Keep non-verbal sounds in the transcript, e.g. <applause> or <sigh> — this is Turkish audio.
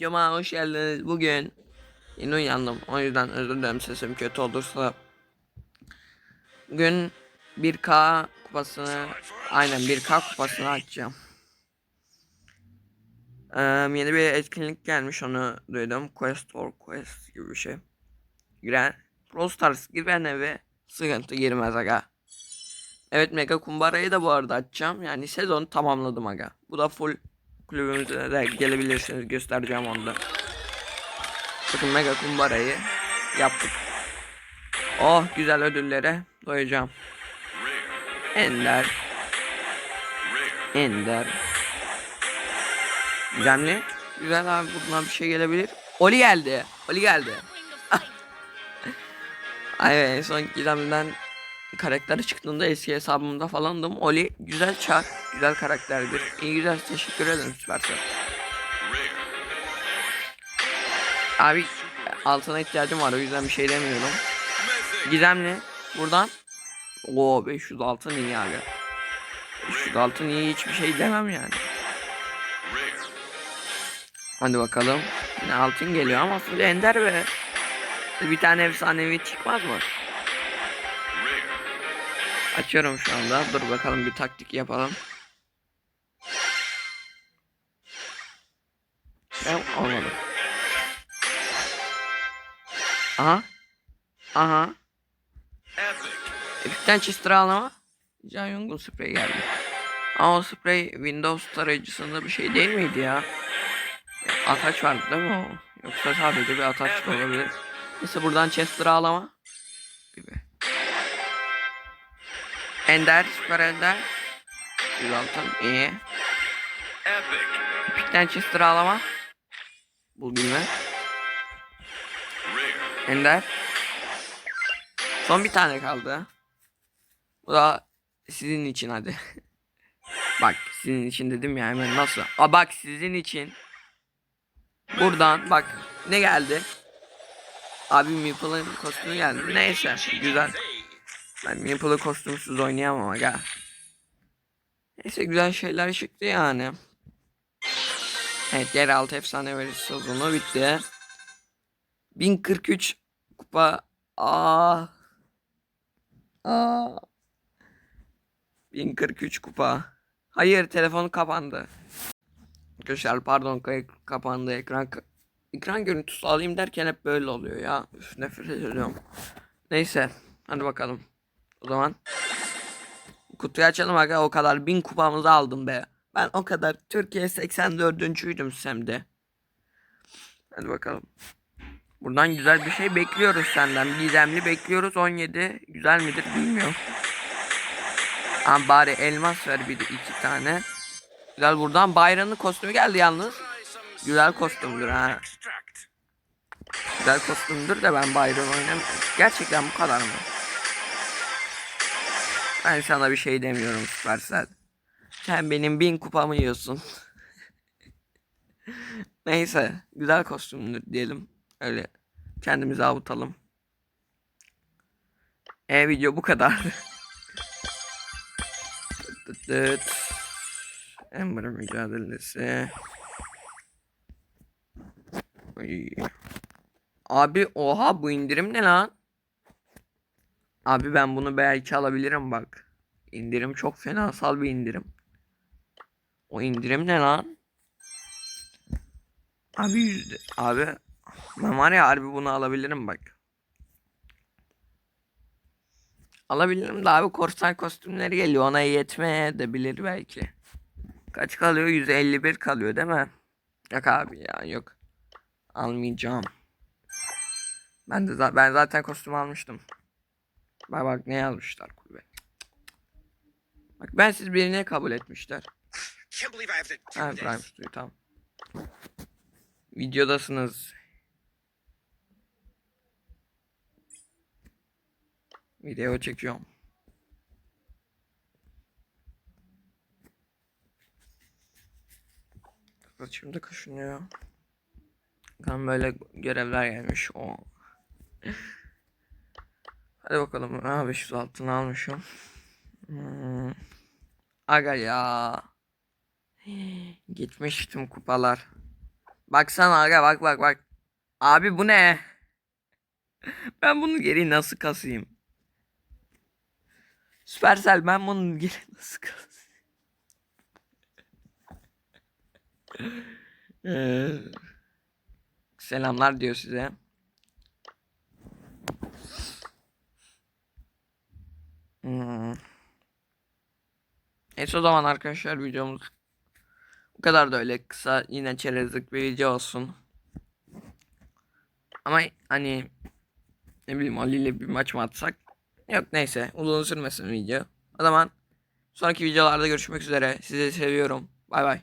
videoma hoş geldiniz. Bugün yeni uyandım. O yüzden özür dilerim sesim kötü olursa. Bugün 1K kupasını aynen 1K kupasını açacağım. Ee, yeni bir etkinlik gelmiş onu duydum. Quest or Quest gibi bir şey. Giren Pro Stars giren eve sıkıntı girmez aga. Evet Mega Kumbara'yı da bu arada açacağım. Yani sezonu tamamladım aga. Bu da full kulübümüze de gelebilirsiniz. Göstereceğim onu da. Bakın Mega Kumbara'yı yaptık. Oh güzel ödüllere doyacağım. Ender. Ender. Gizemli. Güzel abi buradan bir şey gelebilir. Oli geldi. Oli geldi. <laughs> Ay en son Gizem'den karakteri çıktığında eski hesabımda falandım. Oli güzel çar. Güzel karakterdir. İyi güzel teşekkür ederim Süpersel. Abi altına ihtiyacım var o yüzden bir şey demiyorum. Gizemli buradan. Oo 500 altın iyi abi. 500 altın iyi hiçbir şey demem yani. Hadi bakalım. Yine altın geliyor ama full ender be. Bir tane efsanevi çıkmaz mı? Açıyorum şu anda. Dur bakalım bir taktik yapalım. Ya olmadı. Aha. Aha. Epic'ten Chester alama. Can Young'un sprey geldi. Ama o sprey Windows tarayıcısında bir şey değil miydi ya? Ataç vardı değil mi o? Yoksa sadece bir ataç da olabilir. Neyse buradan Chester alama. Ender, süper Ender. 100 altın, iyi. Epic'ten Chester alama. Bul bilme. Ender. Son bir tane kaldı. Bu da sizin için hadi. <laughs> bak sizin için dedim ya hemen nasıl? Aa bak sizin için. Buradan bak ne geldi? Abi Meeple'ın kostümü geldi. Neyse güzel. Ben Meeple'ı kostümsüz oynayamam aga. Neyse güzel şeyler çıktı yani. Evet yeraltı efsane verisi sezonu bitti. 1043 kupa. Aa. Aa. 1043 kupa. Hayır telefon kapandı. Arkadaşlar pardon kapandı ekran ekran görüntüsü alayım derken hep böyle oluyor ya. Üf, nefret ediyorum. Neyse hadi bakalım. O zaman kutuyu açalım aga o kadar bin kupamızı aldım be. Ben o kadar Türkiye 84. Sem'de. Hadi bakalım. Buradan güzel bir şey bekliyoruz senden. Gizemli bekliyoruz 17. Güzel midir bilmiyorum. Ama bari elmas ver bir de iki tane. Güzel buradan Bayran'ın kostümü geldi yalnız. Güzel kostümdür ha. Güzel kostümdür de ben Bayran oynam. Gerçekten bu kadar mı? Ben sana bir şey demiyorum Süpersel. Sen benim bin kupamı yiyorsun. <laughs> Neyse güzel kostümdür diyelim. Öyle kendimizi avutalım. E video bu kadar. Ember <laughs> mücadelesi. Ay. Abi oha bu indirim ne lan? Abi ben bunu belki alabilirim bak. İndirim çok fenasal bir indirim. O indirim ne lan? Abi yüzde. Abi ben var ya harbi bunu alabilirim bak. Alabilirim de abi korsan kostümleri geliyor ona yetmeye bilir belki. Kaç kalıyor? 151 kalıyor değil mi? Yok abi ya yok. Almayacağım. Ben de ben zaten kostüm almıştım. Bak bak ne yazmışlar kulübe. Bak ben siz birine kabul etmişler. Ha. Prime Studio tamam. Videodasınız. Video çekiyorum. Saçım da kaşınıyor. Kan böyle görevler gelmiş. O. Hadi bakalım. Ha 500 altını almışım. Hmm. Aga ya. Gitmiştim kupalar. Baksana aga bak bak bak. Abi bu ne? <laughs> Ben bunu geri nasıl kasayım? Süpersel ben bunu geri nasıl kasayım? <laughs> Ee, Selamlar diyor size. Hmm. Neyse o zaman arkadaşlar videomuz bu kadar da öyle kısa yine çerezlik bir video olsun. Ama hani ne bileyim Ali ile bir maç mı atsak? Yok neyse uzun sürmesin video. O zaman sonraki videolarda görüşmek üzere. Sizi seviyorum. Bay bay.